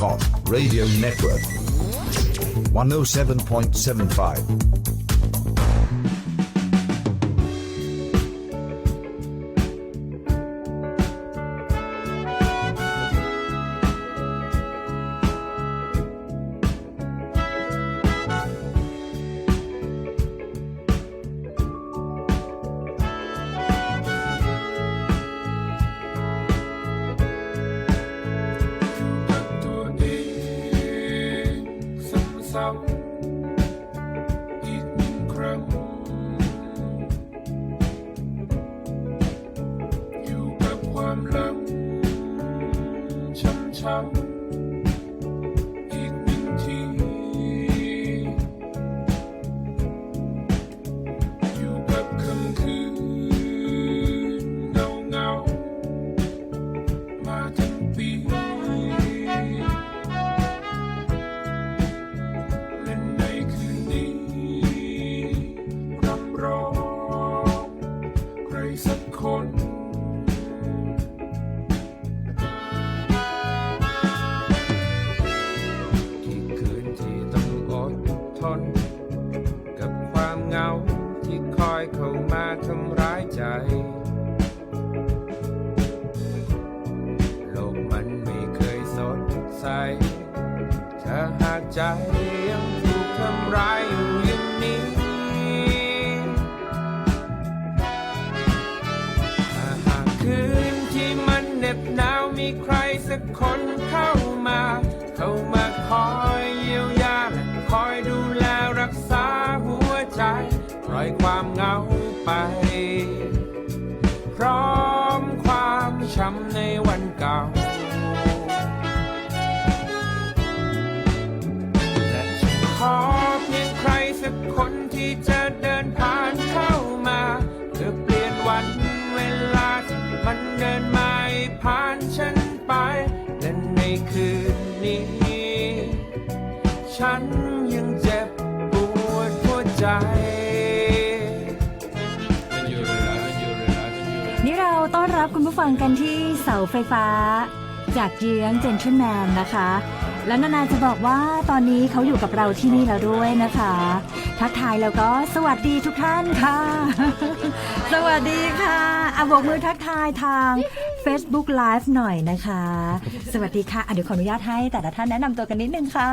Radio Network 107.75. out. ไป ฟังกันที่เสาไฟฟ้า จากเยื้องเจนท l แมนนะคะ แล้วนานาจะบอกว่าตอนนี้เขาอยู่กับเราที่นี่แล้วด้วยนะคะ ทักทายแล้วก็สวัสดีทุกท่านค่ะ สวัสดีค่ะอาบกมือทักทายทาง Facebook Live หน่อยนะคะ สวัสดีค่ะอะเดี๋ยวขออนุญาตให้แต่ละท่านแนะนำตัวกันนิดนึงค่ะ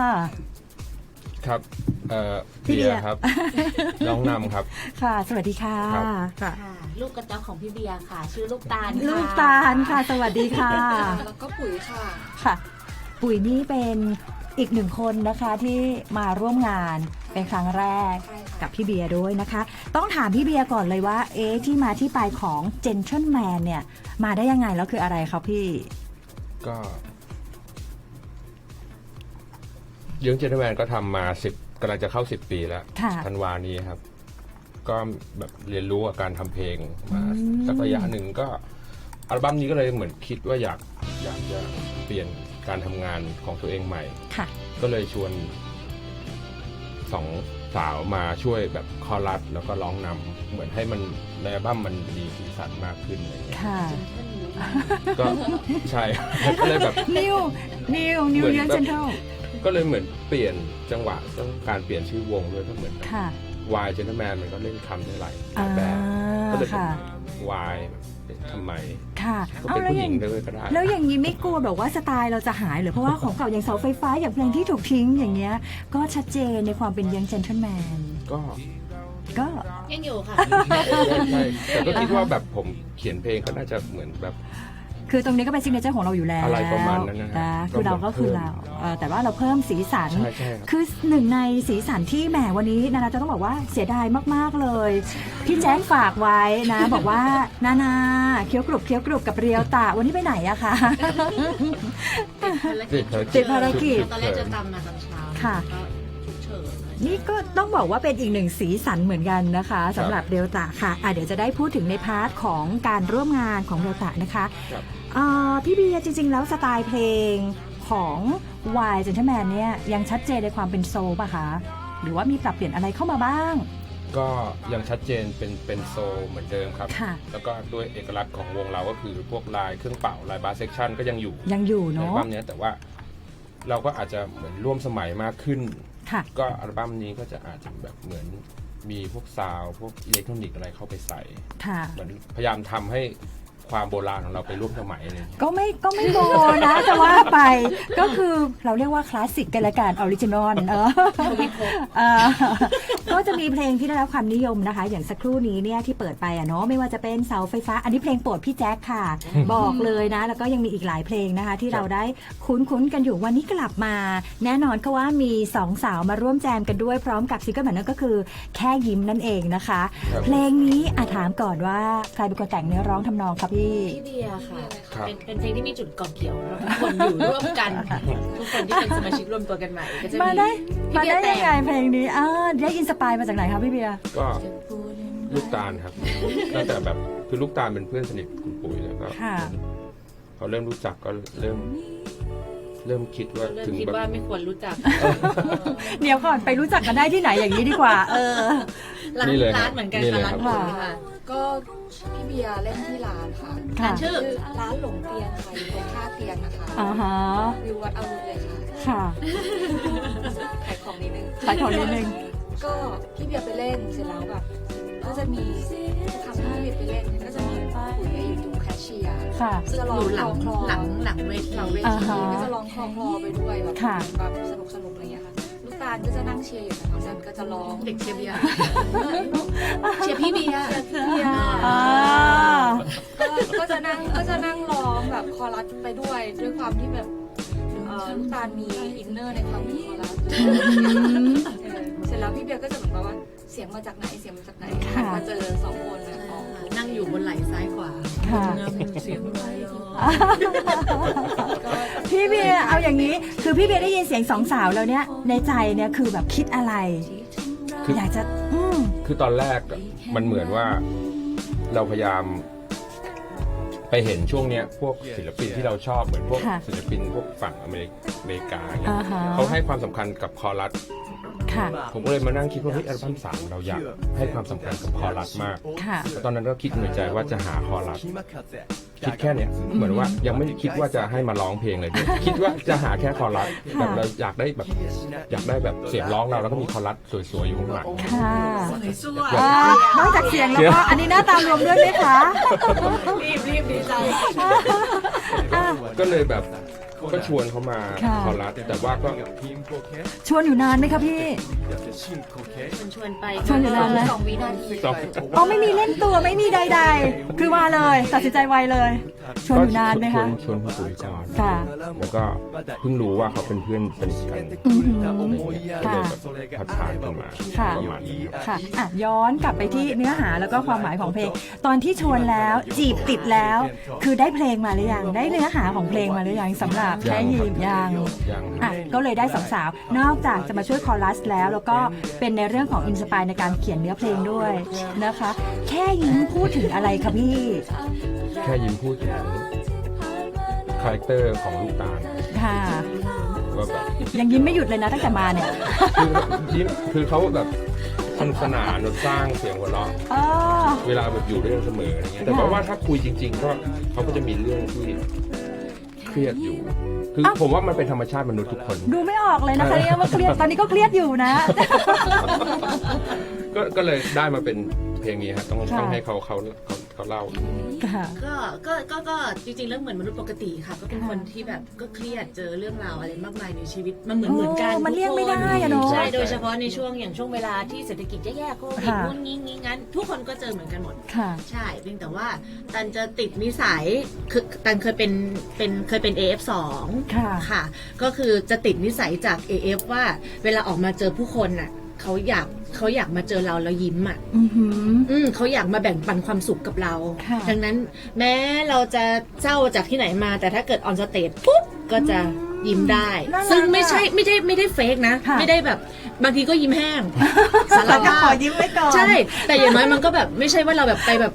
ครับเอ่อพี่เบียร์ ครับ น้องนำครับ ค่ะ สวัสดีค่ะ ครับ ค่ะ ค่ะลูกกระจอกของพี่เบียร์ค่ะ ชื่อลูกตาลค่ะลูกตาลค่ะ สวัสดีค่ะ แล้วก็ปุ๋ยค่ะ ค่ะ ปุ๋ยนี่เป็นอีกหนึ่งคนนะคะที่มาร่วมงานเป็นครั้งแรกใช่ค่ะ กับพี่เบียร์ด้วยนะคะ ต้องถามพี่เบียร์ก่อนเลยว่า เอ๊ะที่มาที่ไปของ Gentleman เนี่ย มาได้ยังไงแล้วคืออะไรครับพี่ ก็ เยื้องเจนแมนก็ทำมาสิบกำลังจะเข้าสิบปีแล้วค่ะ ธันวานี้ครับ ก็แบบเรียนรู้กับการทำเพลงมาอืมสักระยะหนึ่งก็อัลบั้มนี้ก็เลยเหมือนคิดว่าอยากอยากจะเปลี่ยนการทำงานของตัวเองใหม่ ค่ะ ก็เลยชวนสองสาวมาช่วยแบบคอรัสแล้วก็ร้องนำเหมือนให้มันในอัลบั้มมันมีสีสันมากขึ้นอะไรเงี้ยค่ะ ก็ใช่ ก็เลยแบบ นิว นิว นิวเหมือนเลี้ยงแบบ เจนเทล ก็เลยเหมือนเปลี่ยนจังหวะต้องการเปลี่ยนชื่อวงด้วยก็เหมือนค่ะ วายเจนแมนมันก็เล่นคำได้หลายอ่าแบบก็เลยเป็นค่ะวายทำไมค่ะก็เอาเป็นแล้วผู้อหญิย่างงด้วยก็ได้แล้วอย่างนี้ไม่กลัวแบบว่าสไตล์เราจะหายเหรือเพราะว่าของเก่าอย่างเสาไฟฟ้าอย่างเพลงที่ถูกทิ้งอย่างเงี้ย ก็ชัดเจนในความเป็นยังเจนท l แมนก็ก็ยังอยู่ค่ะใช่ใช่แต่ก็คิดว่าแบบผมเขียนเพลงก็น่าจะเหมือนแบบ คือตรงนี้ก็เป็นซิกเนเจอร์ของเราอยู่แล้วอะไรประมาณนั้นนะครับนะคือเราก็คือเราเอ่อแต่ว่าเราเพิ่มสีสัน ใช่ใช่ครับ คือหนึ่งในสีสันที่แหมวันนี้นานาจะต้องบอกว่าเสียดายมากๆเลย พี่แจ้งฝากไว้นะ บอกว่านานาเคี้ยวกรุบเคี้ยวกรุบกับเรียวตะวันนี้ไปไหนอะคะ ติดภารกิจติดภารกิจ ตอนแรกจะตามมาตอนเช้าค่ะ ก็ฉุกเฉินเลยนี่ก็ต้องบอกว่าเป็นอีกหนึ่งสีสันเหมือนกันนะคะสำหรับเดลต้าค่ะอะ เดี๋ยวจะได้พูดถึงในพาร์ทของการร่วมงานของเดลต้านะคะ ครับอ่า พี่เบียร์จริง ๆ แล้วสไตล์เพลงของ Y Gentleman เนี่ยยังชัดเจนในความเป็นโซลป่ะคะ หรือว่ามีปรับเปลี่ยนอะไรเข้ามาบ้าง ก็ยังชัดเจนเป็นเป็นโซลเหมือนเดิมครับ ค่ะ แล้วก็ด้วยเอกลักษณ์ของวงเราก็คือพวกลายเครื่องเป่าลายบาร์เซ c ชันก็ยังอยู่ยังอยู่ในอัเนาะลบั้มเนี้ยแต่ว่าเราก็อาจจะเหมือนร่วมสมัยมากขึ้น ค่ะ ก็อัลบั้มนี้ก็จะอาจจะแบบเหมือนมีพวกซาวด์พวกอิเล็กทรอนิกส์อะไรเข้าไปใส่ ค่ะ เหมือนพยายามทำให้ ความโบราณของเราไปร่วมสมัยอะไรอย่างเงี้ยก็ไม่ก็ไม่โบนะจะว่าไปก็คือเราเรียกว่าคลาสสิกกันละกันออริจินอลเออเออก็จะมีเพลงที่ได้รับความนิยมนะคะ อย่างสักครู่นี้เนี่ยที่เปิดไปอะเนาะไม่ว่าจะเป็นเสาไฟฟ้า อันนี้เพลงโปรดพี่แจ๊คค่ะ บอกเลยนะ แล้วก็ยังมีอีกหลายเพลงนะคะ ที่เราได้คุ้นคุ้นๆกันอยู่วันนี้กลับมา แน่นอนก็ว่ามีสองสาวมาร่วมแจมกันด้วยพร้อมกับซิงเกิลใหม่นั่นก็คือ แค่ยิ้มนั่นเองนะคะครับเพลงนี้อาถามก่อนว่าใครเป็นคนแต่งเนื้อร้องทำนองครับพี่พี่เบียร์ค่ะ ครับ เป็นเป็นเพลงที่มีจุดเกาะเกี่ยวเราทุกคนอยู่ร่วมกันทุกคนที่เป็นสมาชิกรวมตัวกันใหม่ก็จะมามีได้พี่มาเบียได้ร์แต่ยังไงเพลงนี้อ่าได้อินสปายมาจากไหนครับพี่เบียร์ก็ลูกตาลครับ ตั้งแต่แบบคือลูกตาลเป็นเพื่อนสนิทคุณปุ๋ยแล้วก็ค่ะ พอเริ่มรู้จักก็เริ่ม เริ่มคิดว่าเริ่มถึงคิดแบบว่าไม่ควรรู้จักเดี๋ยวก่อนไปรู้จักกันได้ที่ไหนอย่างนี้ดีกว่า เออ ร้านนี่เลยครับร้านเหมือนกันนี่ค่ะเลยร้านครับ ปุ๋ยค่ะ ก็พี่เบียร์เล่นที่ร้านค่ะค่ะ ชื่อ ร้านหลงเตียงค่ะอยู่ตรงท่าเตียงนะคะอ่าฮะวิววัดอรุณเลยค่ะค่ะขายของนิดนึงขายของนิดนึง ก็พี่เบียร์ไปเล่นเสร็จแล้วแบบก็จะมีทุกครั้งที่พี่เบียร์ไปเล่นก็จะมีปุ๋ยอยู่ตรงแคชเชียร์ ค่ะ จะร้อองยู่หลังคลอหลังหลังเวที หลังเวอ่าทีฮะก็จะร้องคลอคลอไปด้วยแบบค่ะ แบบสนุกสนุกอะไร กตาลก็จะนั่งเชียร์อยู่นะคะจันก็จะร้องเด็กเชียร์เบียร์เชียร์พี่เบียร์พี่เบียร์อ่าก็ก็จะนั่งก็จะนั่งร้องแบบคอรัสไปด้วยด้วยความที่แบบเอ่อลูกตาลมีอินเนอร์ในความเป็นคอรัสเออเสร็จแล้วพี่เบียร์ก็จะเหมือนกับว่าเสียงมาจากไหนเสียงมาจากไหนหันมาเจอสองคนนะอ๋อนั่งอยู่บนไหล่ซ้ายขวาค่ะเสียงอะไรเนาะก็พี่เบียร์เอาอย่างนี้ คือพี่เบียร์ได้ยินเสียงสองสาวแล้วเนี่ยในใจเนี่ยคือแบบคิดอะไรคืออยากจะอืมคือตอนแรกอะมันเหมือนว่าเราพยายามไปเห็นช่วงเนี้ยพวกศิลปินที่เราชอบเหมือนพวกค่ะศิลปินพวกฝั่งอเมริกอเมริกาเนี่ยอ่าฮะเขาให้ความสำคัญกับคอรัสค่ะ ผมก็เลยมานั่งคิดว่าเฮ้ยอัลบั้มสามเราอยากให้ความสำคัญกับคอรัสมากค่ะแล้วตอนนั้นก็คิดในใจว่าจะหาคอรัสคิดแค่เนี้ยเหมือนว่ายังไม่ได้คิดว่าจะให้มาร้องเพลงเลยด้วยคิดว่าจะหาแค่คอรัสแบบเราอยากได้แบบอยากได้แบบเสียงร้องเราแล้วก็มีคอรัสสวยๆอยู่ข้างหลัง ค่ะสวยอ่านอกจากเสียงแล้วก็อันนี้หน้าตารวมด้วยไหมคะ รีบรีบดีใจอะก็เลยแบบ ก็ชวนเขามาค่ะคอรัสแต่ว่าก็ชวนอยู่นานไหมคะพี่มันชวนไปชวนอยู่นานไหม สองวินาที สอง อ๋อไม่มีเล่นตัวไม่มีใด ๆ คือมาเลย ตัดสินใจไวเลย ชวนอยู่นานไหมชวคะนชวนคุณปุ๋ยก่อนค่ะ แล้วก็เพิ่งรู้ว่าเขาเป็นเพื่อนสนิทกันอือหือก็เลยค่ะแบบพัดพากันมาค่ะ ประมาณนี้ครับ ค่ะอะ ย้อนกลับไปที่เนื้อหาแล้วก็ความหมายของเพลง ตอนที่ชวนแล้วจีบติดแล้ว คือได้เพลงมาหรือยัง ได้เนื้อหาของเพลงมาหรือยังสำหรับแค่ยิมยัง ยังอะก็เลยได้สองสาวนอกจากจะมาช่วยคอรัสแล้ว แล้วก็เป็นในเรื่องของอินสปายในการเขียนเนื้อเพลงด้วยนะคะ แค่ยิ้มพูดถึงอะไรคะพี่ แค่ยิ้มพูดถึงคาแรคเตอร์ของลูกตาลค่ะ ว่าแบบยังยิ้มไม่หยุดเลยนะตั้งแต่มาเนี่ยคือยิ้มคือเขาแบบสนุกสนานสร้างเสียงหัวเราะอ๋อเวลาแบบอยู่ด้วยกันเสมออะไรเงี้ยแต่ค่ะว่าถ้าคุยจริง ๆ ก็เขาก็จะมีเรื่องที่เครียดอยู่ คืออ้าว ผมว่ามันเป็นธรรมชาติมนุษย์ทุกคน ดูไม่ออกเลยนะคะเนี่ยว่าเครียดตอนนี้ก็เครียดอยู่นะ ก็ก็เลยได้มาเป็นเพลงนี้ฮะต้องค่ะ ต้องให้เขาเขาเขา เขาเล่าค่ะ ก็ก็ก็ก็จริงๆแล้วเหมือนมนุษย์ปกติค่ะ ก็เป็นค่ะคนที่แบบก็เครียดเจอเรื่องราวอะไรมากมายในชีวิตมันเหมือนเหมือนกันโอ้มันทุเลี่ยงไม่ได้คอะเนาะใช่โดยเฉพาะในช่วงอย่างช่วงเวลาที่เศรษฐกิจแย่ๆโควิดค่ะ นู่นงี้งี้งั้น ทุกคนก็เจอเหมือนกันหมด ค่ะ ใช่เพียงแต่ว่าตันจะติดนิสัยคือตันเคยเป็นเป็นเคยเป็น AF2 ค่ะ ค่ะ ก็คือจะติดนิสัยจาก AF ว่าเวลาออกมาเจอผู้คนน่ะเขาอยาก เขาอยากมาเจอเราแล้วยิ้มอะอือหือ อืมเขาอยากมาแบ่งปันความสุขกับเรา ค่ะ ดังนั้นแม้เราจะเศร้าจากที่ไหนมาแต่ถ้าเกิดออนสเตจปุ๊บก็จะยิ้มได้ น่ารักซึ่งไม่ใช่อะไม่ได้ไม่ได้เฟกนะ ค่ะ ไม่ได้แบบบางทีก็ยิ้มแห้งสารแล้วก็ภาขอพ ยิ้มไว้ก่อน ใช่ แต่อย่างน้อยมันก็แบบไม่ใช่ว่าเราแบบไปแบบ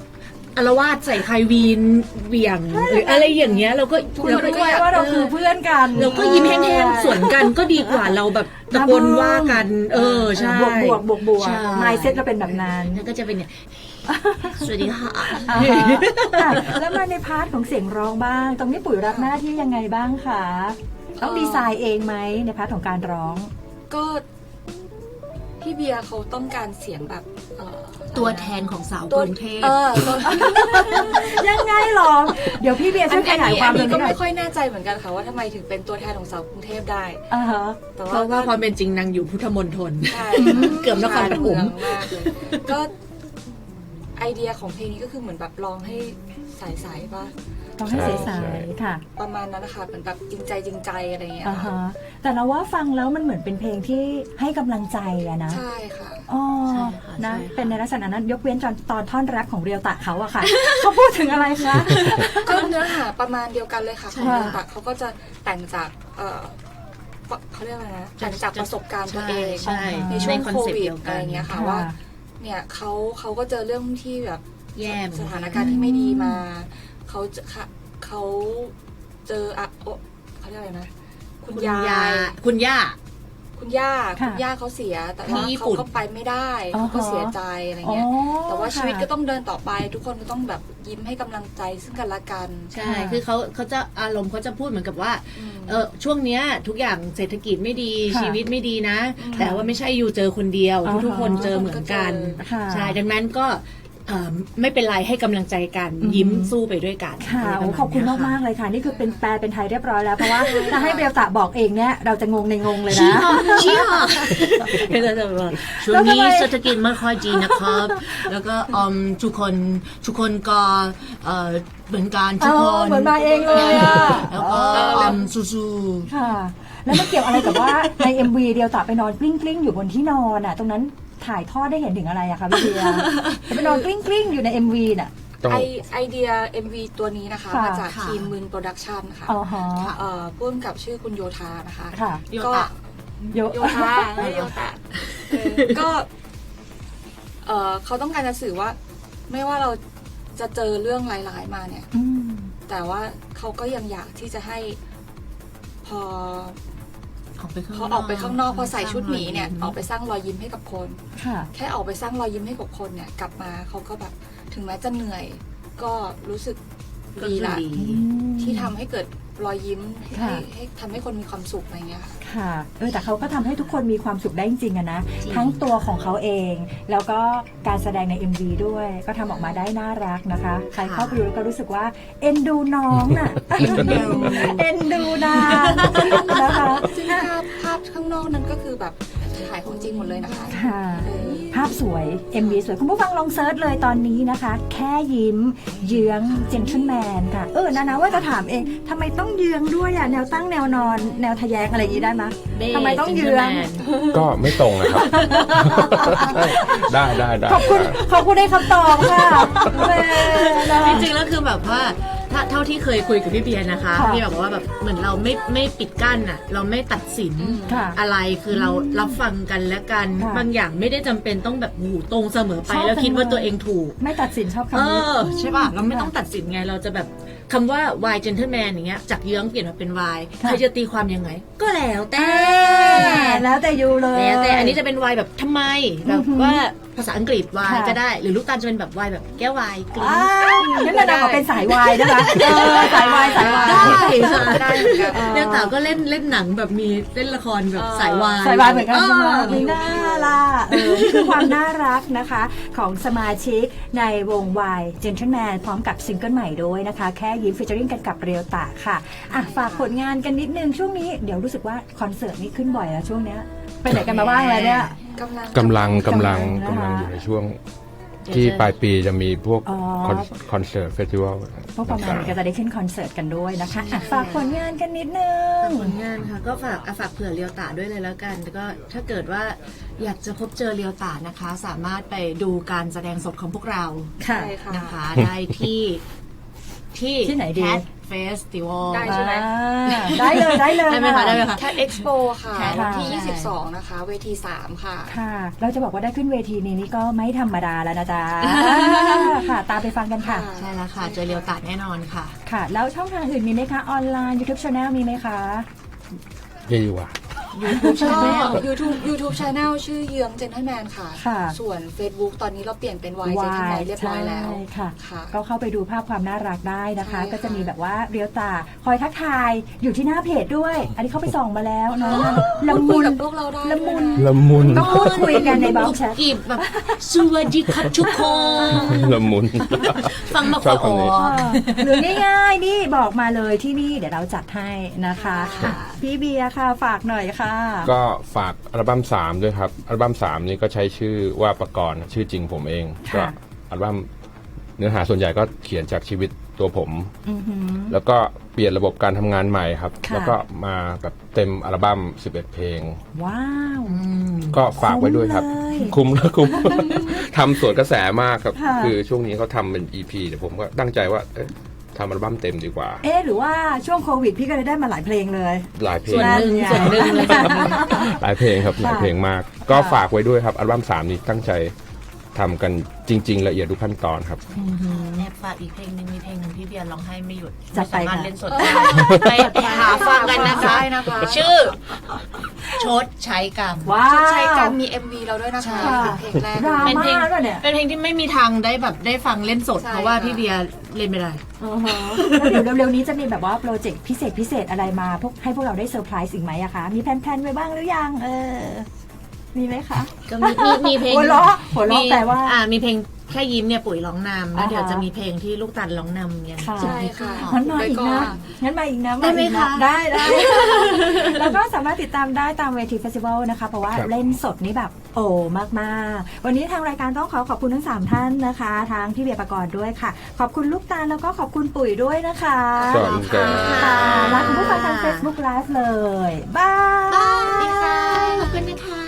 อารวาสใส่ใครวีนเหวี่ยง หรืออะไรอย่างเงี้ยเราก็คุยเราด้ก็วยอยากว่าเราคือเพื่อนกันเราก็ยิ้มแห้งๆสวนกันก็ดีกว่าเราแบบตะโกนว่ากัน เออใช่บวกบวกบวกบวกใช่มายเซ็ตเราเป็นแบบนั้นแล้วก็จะเป็นเนี่ยสวัสดีค่ะอ่าฮะอะแล้วมาในพาร์ทของเสียงร้องบ้าง ตรงนี้ปุ๋ยรับหน้าที่ยังไงบ้างคะต้องดีไซน์เองไหมในพาร์ทของการร้อง ก็ พี่เบียร์เขาต้องการเสียงแบบเอ่อตัวแทนของสาวกตัวรุงเทพ เออตัวยังไงหรอ เดี๋ยวพี่เบียร์อัช่วนยขยายความตรนี้งก็นี้หน่อไม่ยค่อยแน่ใจเหมือนกันค่ะว่าทำไมถึงเป็นตัวแทนของสาวกรุงเทพได้ อ่าฮะ แต่เพราะว่าความเป็นจริงนางอยู่พุทธมณฑล ใช่เกือบนครปฐม ชานเองมากเลยก็ไอเดียของเพลงนี้ก็คือเหมือนแบบลองให้ใสๆป่ะ ต้องให้ใช่ใสใช่ ๆค่ะประมาณนั้นนะคะเหมือนแบบจริงใจจริงใจอะไรอย่างเงี้ยอ่าค่ะฮะแต่เราว่าฟังแล้วมันเหมือนเป็นเพลงที่ให้กำลังใจอะนะ ใช่ค่ะ อ๋อใช่ค่ะนะ ใช่ค่ะ เป็นในลักษณะนั้นยกเว้นตอนตอนท่อนแรปของเรียวตะเขาอะค่ะ เขาพูดถึงอะไรคะ ก็เนื้อหาประมาณเดียวกันเลยค่ะใช่ของเรื่องตักเขาก็จะแต่งจากเออเขาเรียกอะไรนะแต่งจากประสบการณ์ตัวเอง ใช่ในช่วงคอนโคเซ็ปต์วิดเดียวอะกัไรนเงี้ยค่ะ ว่า เนี่ยเขาเขาก็เจอเรื่องที่แบบแย่เหมือนสกัน ถานการณ์ที่ไม่ดีมา เขาจะค่ะเขาเจออะโอะเขาเรียกอะไรนะ คุณคุณยายาคุณย่า คุณย่าค่ะคุณย่าเขาเสีย แต่ที่ว่าญี่เขาปุ่น ก็ไปไม่ได้อ๋อเขาก็เสียใจอะไรเงี้ยอ๋อแต่ว่าชีวิตค่ะก็ต้องเดินต่อไป ทุกคนก็ต้องแบบยิ้มให้กำลังใจซึ่งกันและกันใช่ คือเขาเขาจะอารมณ์เขาจะพูดเหมือนกับว่า ม เออช่วงเนี้ยทุกอย่างเศรษฐกิจไม่ดีค่ะชีวิตไม่ดีนะ อืมแต่ว่าไม่ใช่อยู่เจอคนเดียว อ่าฮะทุกๆคนเจอเหมือนกันค่ะใช่ ดังนั้นก็เอ่อ ไม่เป็นไรให้กำลังใจกันอืมยิ้มสู้ไปด้วยกันค่ะะไรโอ้ประณขอบคุณเนี้ยมากๆเลยค่ะ นี่คือเป็นแปลเป็นไทยเรียบร้อยแล้ว เพราะว่าถ้าให้เรียวตะบอกเองเนี่ยเราจะงงในงงเลยชี้นะหอกชี้หอกช่วงนี้เศรษฐกิจไม่ค่อยดีนะครับ แล้วก็อมทุกคนทุกคนก็เอ่อเหมือนกันทุกคนเหมือนมาเองเลยอะแล้วก็อมสู้ๆค่ะ แล้วมันเกี่ยวอะไรกับว่าใน MV เดียวตะไปนอนกลิ้งกลิ้งๆอยู่บนที่นอนอะ ตรงนั้น ถ่ายทอดได้เห็นถึงอะไรอะคะพี่เบียร์จะไปนอนกลิ้งกลิ้งๆอยู่ใน MV น่ะ ต้อง ไอไอเดีย MV ตัวนี้นะคะ ค่ะ มาจากค่ะ ทีมมืนโปรดักชันค่ะอ๋อฮะเอ่อพ่วงกับชื่อคุณโยธานะคะ ค่ะ โยก็ตะ โยโยธาไม่โยตะเออก็เอ่อเขาต้องการจะสื่อว่า ไม่ว่าเราจะเจอเรื่องร้ายๆมาเนี่ย อืม แต่ว่าเขาก็ยังอยากที่จะให้พอ ออกไปข้างพอออกไปข้างนอกพอใส่ชุดหมีเนี่ยออกไปสร้างรอยยิ้มให้กับคน ค่ะ แค่ออกไปสร้างรอยยิ้มให้กับคนเนี่ย กลับมาเขาก็แบบถึงแม้จะเหนื่อย ก็รู้สึกก็ดีคือละดี ที่ทำให้เกิด รอยยิ้มให้ค่ะให้ให้ทำให้คนมีความสุขอะไรเงี้ยค่ะค่ะเออแต่เขาก็ทำให้ทุกคนมีความสุขได้จริงๆอะนะ จริง ทั้งตัวของเขาเอง แล้วก็การแสดงใน MV ด้วย ก็ทำออกมาได้น่ารักนะคะ ใครเข้าไปดูแล้วก็รู้สึกว่า เอ็นดูน้องน่ะ เอ็นดูนางนะคะซึ่งภาพภาพข้างนอกนั้นก็คือแบบถ่ายของจริงหมดเลยนะคะค่ะ เออ ภาพสวย MV สวย คุณผู้ฟังลองเซิร์ชเลยตอนนี้นะคะ แค่ยิ้ม เยื้อง gentleman ค่ะ เออนานาว่าจะถามเองทำไมต้องเยื้องด้วยอะแนวตั้งแนวนอนแนวทะแยงอะไรอย่างนี้ได้ไหมทำไมต้องเยื้องก็ไม่ตรงนะครับ ได้ได้ได้ขอบคุณขอบคุณในคำตอบค่ะแม่นะจริงๆแล้วคือแบบว่า ถ้าเท่าที่เคยคุยกับพี่เบียร์นะคะค่ะพี่แบบว่าแบบเหมือนเราไม่ไม่ปิดกั้นอะเราไม่ตัดสินค่ะอะไรคือเรารับฟังกันและกัน ค่ะบางอย่างไม่ได้จำเป็นต้องแบบหูตรงเสมอไปชอบแล้วคิดว่าจังเลย ตัวเองถูก ไม่ตัดสินชอบเอคำนี้ อใช่ป่ะเราไม่ต้องตัดสินไงเราจะแบบ คำว่า why gentleman อย่างเงี้ยจากเยื้องเปลี่ยนมาเป็น why ค่ะใครจะตีความยังไง ก็แล้วแต่แล้วแต่ยูเลยแล้วแต่อันนี้จะเป็น why แบบทำไมแบอืบอหือว่าภาษาอังกฤษ why ค่ะก็ได้ หรือลูกตาลจะเป็นแบบ why แบบแก้ว why กลิ้งอ่านั่นนานาขอเป็นสายวายนะคะเออสายวายสายวายได้ค่ะได้เหมือนกันเรื่องต่าก็เล่นเล่นหนังแบบมีเล่นละครแบบสายวายสายวายเหมือนกันใช่ไหมเออมีน่าล่ะเออนี่คือความน่ารักนะคะของสมาชิกในวง Y Gentleman พร้อมกับซิงเกิลใหม่ด้วยนะคะ แค่ยิ้มฟิชเจอริงกันกับเรียวตาค่ะอะฝากผลงานกันนิดนึงช่วงนี้เดี๋ยวรู้สึกว่าคอนเสิร์ตนี้ขึ้นบ่อยแล้วช่วงเนี้ยไปไหนกันมาบ้างแล้วเนี่ย กำลังกำลังกำลังกำลังนะคะกำลังอยู่ในช่วงที่ปลายปีจะมีพวกอ๋อ คอนคอนเสิร์ตเฟสติวัลพวกประมาณนี้ก็จะได้ขึ้นคอนเสิร์ตกันด้วยนะคะอะฝากผลงานกันนิดนึง ผลงานค่ะก็ฝากอะฝากเผื่อเรียวตาด้วยเลยแล้วกันแล้วก็ถ้าเกิดว่าอยากจะพบเจอเรียวตานะคะ สามารถไปดูการแสดงสดของพวกเราค่ะใช่ค่ะนะคะ ได้ที่ ที่ที่ไหนดี Cat Festival ได้ ใช่ไหม อ่าได้เลยได้เลยได้ไหมคะได้ไหมคะ แค t เอ็กซ์โปค่ะ Cat วันที่ใช่22 นะคะ เวที 3 ค่ะ ค่ะ เราจะบอกว่าได้ขึ้นเวทีนี้นี่ก็ไม่ธรรมดาแล้วนะจ๊ะ ค่ะ ตามไปฟังกันค่ะค่ะใช่แล้วค่ะเจอเรียวตาแน่นอนค่ะ ค่ะ แล้วช่องทางอื่นมีไหมคะ ออนไลน์ YouTube Channel มีไหมคะ เยอะอยู่ว่ะ YouTube ก็ Channel YouTube YouTube Channel ชื่อเยื้อง Gentleman ค่ะ ค่ะ ส่วน Facebook ตอนนี้เราเปลี่ยนเป็น Y วา Gentleman ยเรียบร้อยแล้ว ใช่ค่ะ ค่ะ ก็เข้าไปดูภาพความน่ารักได้นะคะ ใช่ค่ะ ก็จะมีแบบว่าเรียวตาคอยทักทายอยู่ที่หน้าเพจด้วย อันนี้เข้าไปส่องมาแล้วเนาะละพูดคุมุยน กับพวกเราได้ละมุน ด้วยละมุนต้องพูดคุยกันในบล็อกแชท กีบแบบสวัสดีครับทุกคน ละมุน ฟังมาชขออบอคำนี้หรือง่ายๆ นี่บอกมาเลยที่นี่เดี๋ยวเราจัดให้นะคะค่ะ พี่เบียร์ค่ะฝากหน่อยค่ะก็ฝากอัลบั้ม3ด้วยครับ อัลบั้ม3นี้ก็ใช้ชื่อว่าประกรณ์ชื่อจริงผมเองค่ะก็อัลบั้มเนื้อหาส่วนใหญ่ก็เขียนจากชีวิตตัวผม อือหือ แล้วก็เปลี่ยนระบบการทำงานใหม่ครับ ค่ะ แล้วก็มาแบบเต็มอัลบั้ม 11 เพลง ว้าว ก็ฝากไว้ด้วยครับ คุ้มเลยคุ้มแล้วคุ้ม ทำสวนกระแสมากครับ ค่ะ คือช่วงนี้เขาทำเป็น EP เดี๋ยวผมก็ตั้งใจว่าเอ๊ะ ทำอัลบั้มเต็มดีกว่า เอ๊ะหรือว่าช่วงโควิด พี่ก็เลยได้มาหลายเพลงเลย หลายเพลส่งวนหนึ่งไส่วนหนึ่งเลยค่ะหลายเพลงครับหลายเพลงมาก ก็ฝากไว้ด้วยครับอัลบั้ม3นี้ตั้งใจ ทำกันจริง ๆ ละเอียดทุกขั้นตอนครับ แอบฝากอีกเพลงหนึ่งมีเพลงหนึ่งที่เบียร์ร้องไห้ไม่หยุดจัดไปม่สามารถค่ะ เล่นสดได้ไปหาฟังกันนะคะ ได้นะคะ ชื่อ ชดใช้กรรม ว้าวชดใช้การมี MV เราด้วยนะคะค่ะเป็นเพลงแรก ดราเป็นเพลงม่าด้วยเนี่ยเป็นเพลงที่ไม่มีทางได้แบบได้ฟังเล่นสด ใช่ เพราะว่าค่ะพี่เบียร์เล่นไม่ได้อือฮะแล้วเดี๋ยวเร็วๆนี้จะมีแบบว่าโปรเจกต์พิเศษพิเศษอะไรมาพวกให้พวกเราได้เซอร์ไพรส์อีกไหมอะคะ มีแพลนๆไว้บ้างหรือยัง เออ มีไหมคะก็มีมีมีเพลงหัวเราะหัวเราะมีแปลว่า อ่า มีเพลงแค่ยิ้มเนี่ยปุ๋ยร้องนำแล้วอ่าฮะ เดี๋ยวจะมีเพลงที่ลูกตันร้องนำอย่างค่ะ ใช่ค่ะ งั้นมาอีกนะงั้นมาอีกนะได้ไหมอีกนคะ ได้ได้ แล้วก็สามารถติดตามได้ตามเวทีเฟสติวัลนะคะ เพราะว่าครับ เล่นสดนี่แบบโอ้มากๆ วันนี้ทางรายการต้องขอขอบคุณทั้ง 3 ท่านนะคะ ทางพี่เบียร์ประกอบด้วยค่ะ ขอบคุณลูกตาลแล้วก็ขอบคุณปุ๋ยด้วยนะคะสวัสดีครับค่ะรักคุณผู้ฟังทาง Facebook Live เลย บายสวัสดีค่ะขอบคุณนะคะ